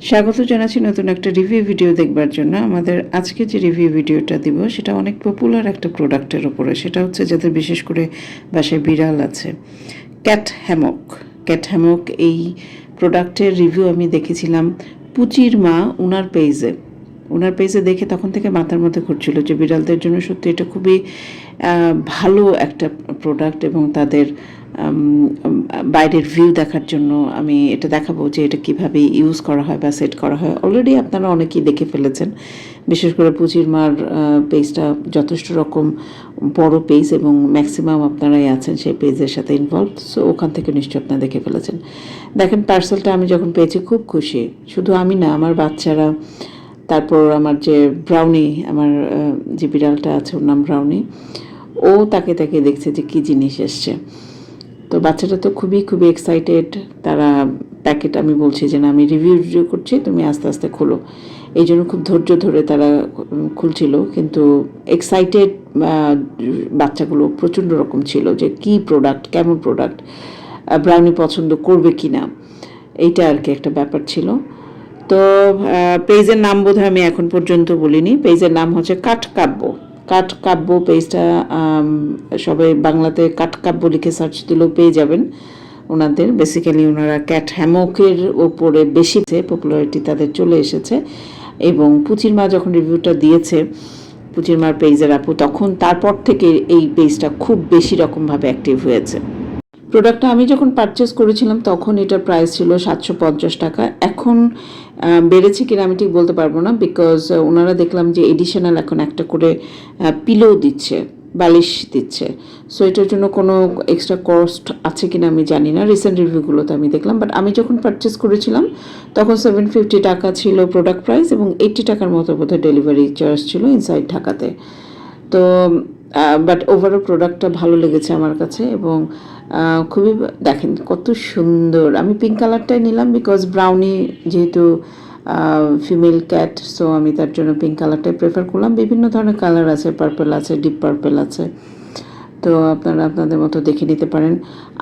স্বাগত জানাচ্ছি নতুন একটা রিভিউ ভিডিও দেখবার জন্য। আমাদের আজকে যে রিভিউ ভিডিওটা দিব, সেটা অনেক পপুলার একটা প্রোডাক্টের ওপরে সেটা হচ্ছে যাদের বিশেষ করে বাসায় বিড়াল আছে ক্যাট হ্যামক ক্যাট হ্যামক এই প্রোডাক্টের রিভিউ আমি দেখেছিলাম পুচির মা উনার পেজে ওনার পেজে দেখে তখন থেকে মাথার মধ্যে ঘুরছিল যে বিড়ালদের জন্য সত্যি এটা খুবই ভালো একটা প্রোডাক্ট এবং তাদের বাইরের ভিউ দেখার জন্য আমি এটা দেখাবো যে এটা কীভাবে ইউজ করা হয় বা সেট করা হয়। অলরেডি আপনারা অনেকেই দেখে ফেলেছেন। বিশেষ করে পুচির মার পেজটা যথেষ্ট রকম বড় পেজ এবং ম্যাক্সিমাম আপনারাই আছেন সেই পেজের সাথে ইনভলভ সো ওখান থেকে নিশ্চয়ই আপনারা দেখে ফেলেছেন। দেখেন পার্সেলটা আমি যখন পেয়েছি খুব খুশি। শুধু আমি না, আমার বাচ্চারা তারপর আমার যে ব্রাউনি আমার যে বিড়ালটা আছে ওর নাম ব্রাউনি ও তাকে তাকে দেখছে যে কী জিনিস এসছে। তো বাচ্চাটা তো খুবই খুবই এক্সাইটেড তারা প্যাকেট আমি বলছি যে না, আমি রিভিউ রিভিউ করছি, তুমি আস্তে আস্তে খোলো। এই জন্য খুব ধৈর্য ধরে তারা খুলছিল, কিন্তু এক্সাইটেড বাচ্চাগুলো প্রচণ্ড রকম ছিল যে কি প্রোডাক্ট কেমন প্রোডাক্ট ব্রাউনি পছন্দ করবে কি না এইটা আর কি একটা ব্যাপার ছিল। তো পেজের নাম বোধহয় আমি এখন পর্যন্ত বলিনি। পেজের নাম হচ্ছে কাঠকাব্য কাঠকাব্য পেজটা আম, সবাই বাংলাতে কাঠকাব্য লিখে সার্চ দিলেও পেয়ে যাবেন ওনাদের। বেসিক্যালি ওনারা ক্যাট হ্যামকের ওপরে বেশি পপুলারিটি তাদের চলে এসেছে। এবং পুচির মা যখন রিভিউটা দিয়েছে পুচির মার পেজের আপু তখন তারপর থেকে এই পেজটা খুব বেশি রকমভাবে অ্যাক্টিভ হয়েছে। প্রোডাক্টটা আমি যখন পারচেস করেছিলাম, তখন এটার প্রাইস ছিল সাতশো পঞ্চাশ টাকা। এখন বেড়েছে কিনা আমি ঠিক বলতে পারব না বিকজ ওনারা দেখলাম যে এডিশনাল এখন একটা করে পিলো দিচ্ছে, বালিশ দিচ্ছে। সো এটার জন্য কোনো এক্সট্রা কস্ট আছে কিনা আমি জানি না। রিসেন্ট রিভিউগুলোতে আমি দেখলাম বাট আমি যখন পারচেস করেছিলাম, তখন সেভেন ফিফটি টাকা ছিল প্রোডাক্ট প্রাইস এবং এইট্টি টাকার মতো বোধহয় ডেলিভারি চার্জ ছিল ইনসাইড ঢাকাতে। তো বাট ওভারঅল প্রোডাক্টটা ভালো লেগেছে আমার কাছে এবং খুবই দেখেন কত সুন্দর। আমি পিঙ্ক কালারটাই নিলাম বিকজ ব্রাউনি যেহেতু ফিমেল ক্যাট সো আমি তার জন্য পিঙ্ক কালারটাই প্রেফার করলাম। বিভিন্ন ধরনের কালার আছে পার্পল আছে ডিপ পার্পল আছে। তো আপনারা আপনাদের মতো দেখে নিতে পারেন।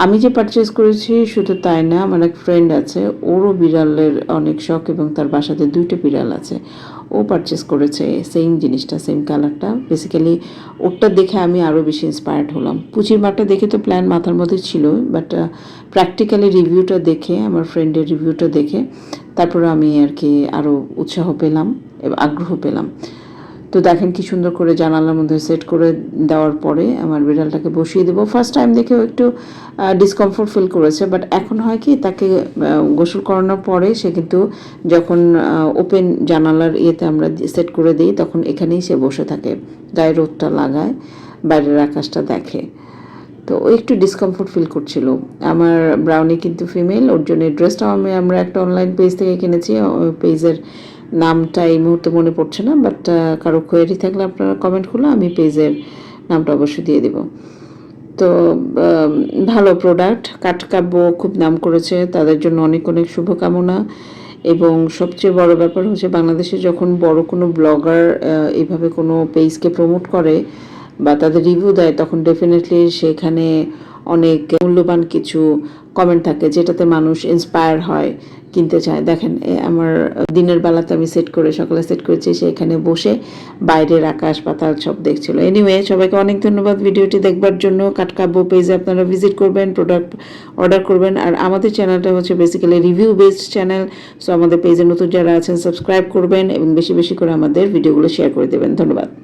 আমি যে পারচেস করেছি শুধু তাই না, আমার এক ফ্রেন্ড আছে, ওরও বিড়ালের অনেক শখ এবং তার বাসাতে দুইটা বিড়াল আছে। ও পারচেস করেছে সেম জিনিসটা সেম কালারটা বেসিক্যালি ওরটা দেখে আমি আরও বেশি ইন্সপায়ার্ড হলাম। পুচির মাটা দেখে তো প্ল্যান মাথার মধ্যে ছিল বাট প্র্যাকটিক্যালি রিভিউটা দেখে, আমার ফ্রেন্ডের রিভিউটা দেখে, তারপরে আমি আর কি আরও উৎসাহ পেলাম, এবং, আগ্রহ পেলাম। তো দেখেন কি সুন্দর করে জানালার মধ্যে সেট করে দেওয়ার পরে আমার বিড়ালটাকে বসিয়ে দেবো। ফার্স্ট টাইম দেখেও একটু ডিসকমফোর্ট ফিল করেছে বাট এখন হয় কি তাকে গোসল করানোর পরে সে কিন্তু যখন ওপেন জানালার ইয়েতে আমরা সেট করে দিই তখন এখানেই সে বসে থাকে গায়ে রোদটা লাগায়, বাইরের আকাশটা দেখে। তো ও একটু ডিসকমফোর্ট ফিল করছিল। আমার ব্রাউনি কিন্তু ফিমেল ওর জন্য ড্রেসটাও আমি, আমরা একটা অনলাইন পেজ থেকে কিনেছি পেজের নামটা এই মুহূর্তে মনে পড়ছে না বাট কারও কোয়েরি থাকলে আপনারা কমেন্ট করলে আমি পেজের নামটা অবশ্যই দিয়ে দেবো। তো ভালো প্রোডাক্ট কাঠকাব্য খুব নাম করেছে, তাদের জন্য অনেক অনেক শুভকামনা। এবং সবচেয়ে বড় ব্যাপার হচ্ছে বাংলাদেশে যখন বড় কোনো ব্লগার এইভাবে কোনো পেজকে প্রমোট করে বা তাদের রিভিউ দেয়, তখন ডেফিনেটলি সেখানে অনেক মূল্যবান কিছু কমেন্ট থাকে যেটাতে মানুষ ইন্সপায়ার হয়, কিনতে চায়। দেখেন আমার দিনের বেলাতে আমি সেট করে, সকালে সেট করেছি, সে এখানে বসে বাইরের আকাশ পাতাল সব দেখছিল। এনিওয়ে সবাইকে অনেক ধন্যবাদ। ভিডিওটি দেখবার জন্য কাটকাব্য পেজে আপনারা ভিজিট করবেন প্রোডাক্ট অর্ডার করবেন। আর আমাদের চ্যানেলটা হচ্ছে basically review based channel so আমাদের পেজে নতুন যারা আছেন সাবস্ক্রাইব করবেন এবং বেশি বেশি করে আমাদের ভিডিওগুলো শেয়ার করে দেবেন। ধন্যবাদ।